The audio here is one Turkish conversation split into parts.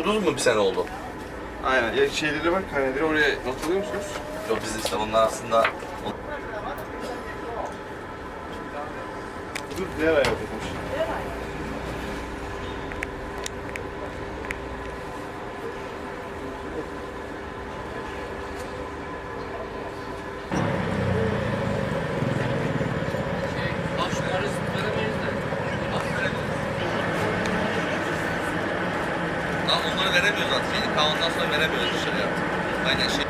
Kuduz mu bir sene oldu? Aynen. Ya şeyleri var, karneleri oraya not alıyor musunuz? Yok biz işte onlar aslında Dur, diğer ayağı. Onları veremiyoruz zaten. Yani kanundan sonra veremiyoruz dışarıya. Aynen şey.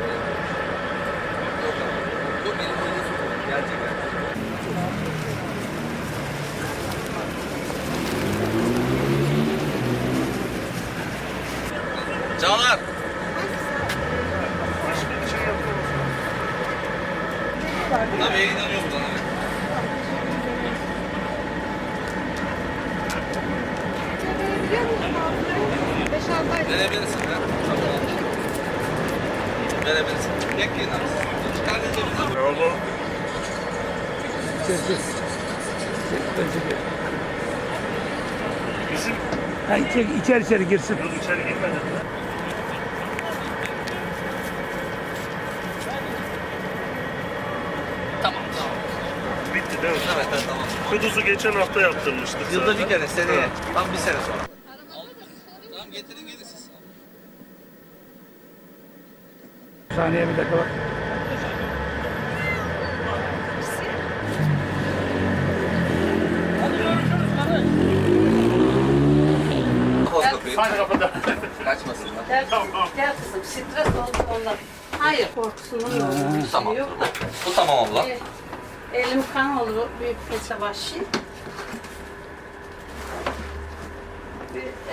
Yok benim oyunum gerçekten. Çağlar. Tabii Verebilirsin. Tamam. Verebilirsin. Bekleyin abi. Çıkar cebimden. Tamam. Bizim Ha, içeri, içeri içeri girsin. yok içeri girmedi. Tamam tamam. Bitti değil mi? Evet evet tamam. Kuduz'u geçen hafta yaptırmıştık. Yılda bir kere seneye. Tam bir sene sonra. Tamam getirin gelin siz. Saniye bir dakika bak. Hadi kapıda. Kaçmasınlar. Gel kızım, gel kızım. Stres oldu ondan. Hayır. Bir şey Tamam. yok da. Bu tamam abla. E, Elim kan olur, büyük peçe başı.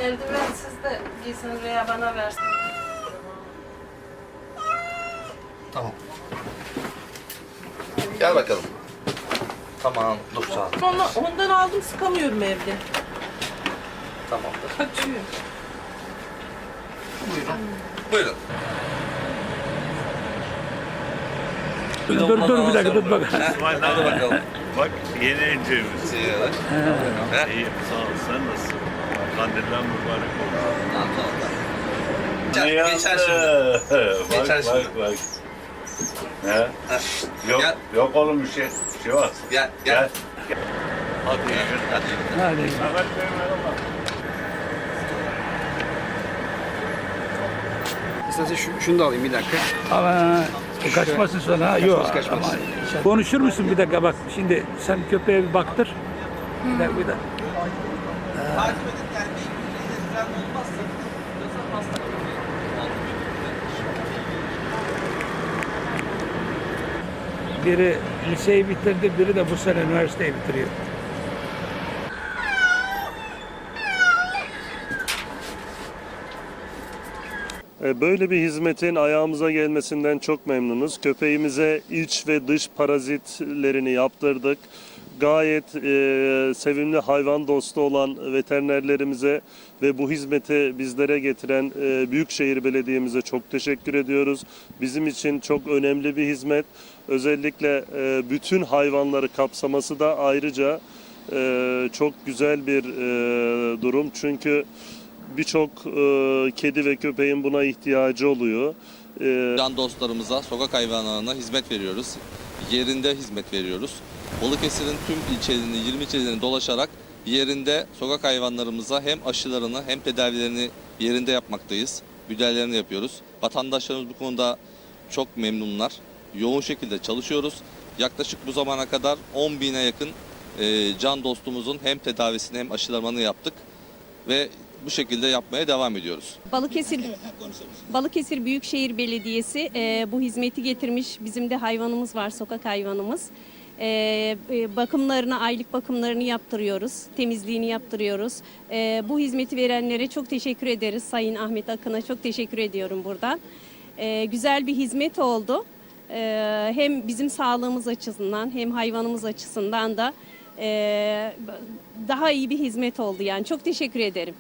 Eldivensiz de giysin veya bana versin. Tamam. Gel bakalım. Tamam dur sağ Onu, ondan aldım sıkamıyorum evde. Tamamdır. Kaçıyor. Buyurun. Dur dur, dur bir dakika dur bak. Hadi bakalım. Bak yeni incemiz. He? İyiyim sağ ol sen nasılsın? Kandiller mübarek olsun. Ne Geçer, yaptı? geçer şimdi. bak Geçer bak şimdi. bak. He? Heh, Yok, Gel. yok oğlum bir şey. Şey var. Gel gel. Gel. Hadi iyi günler. Hadi. Hadi. Mehmet Bey merhaba. İstersen şu, şunu da alayım bir dakika. Ama kaçmasın sonra. ha. Yok. kaçmaz. ama konuşur musun bir dakika bak. Şimdi sen köpeğe bir baktır. Bir dakika bir dakika. Biri liseyi bitirdi, biri de bu sene üniversiteyi bitiriyor. E, Böyle bir hizmetin ayağımıza gelmesinden çok memnunuz. Köpeğimize iç ve dış parazitlerini yaptırdık. Gayet e, sevimli hayvan dostu olan veterinerlerimize ve bu hizmeti bizlere getiren e, Büyükşehir Belediye'mize çok teşekkür ediyoruz. Bizim için çok önemli bir hizmet. Özellikle e, bütün hayvanları kapsaması da ayrıca e, çok güzel bir e, durum. Çünkü birçok e, kedi ve köpeğin buna ihtiyacı oluyor. E, Can dostlarımıza, sokak hayvanlarına hizmet veriyoruz. Yerinde hizmet veriyoruz. Balıkesir'in tüm ilçelerini, 20 ilçelerini dolaşarak yerinde sokak hayvanlarımıza hem aşılarını hem tedavilerini yerinde yapmaktayız. Müdahalelerini yapıyoruz. Vatandaşlarımız bu konuda çok memnunlar. Yoğun şekilde çalışıyoruz. Yaklaşık bu zamana kadar 10 bine yakın e, can dostumuzun hem tedavisini hem aşılamanı yaptık. Ve bu şekilde yapmaya devam ediyoruz. Balıkesir Balıkesir Büyükşehir Belediyesi e, bu hizmeti getirmiş. Bizim de hayvanımız var, sokak hayvanımız. E, e, bakımlarını, aylık bakımlarını yaptırıyoruz, temizliğini yaptırıyoruz. E, bu hizmeti verenlere çok teşekkür ederiz. Sayın Ahmet Akın'a çok teşekkür ediyorum buradan. E, güzel bir hizmet oldu. E, hem bizim sağlığımız açısından hem hayvanımız açısından da e, daha iyi bir hizmet oldu yani. Çok teşekkür ederim.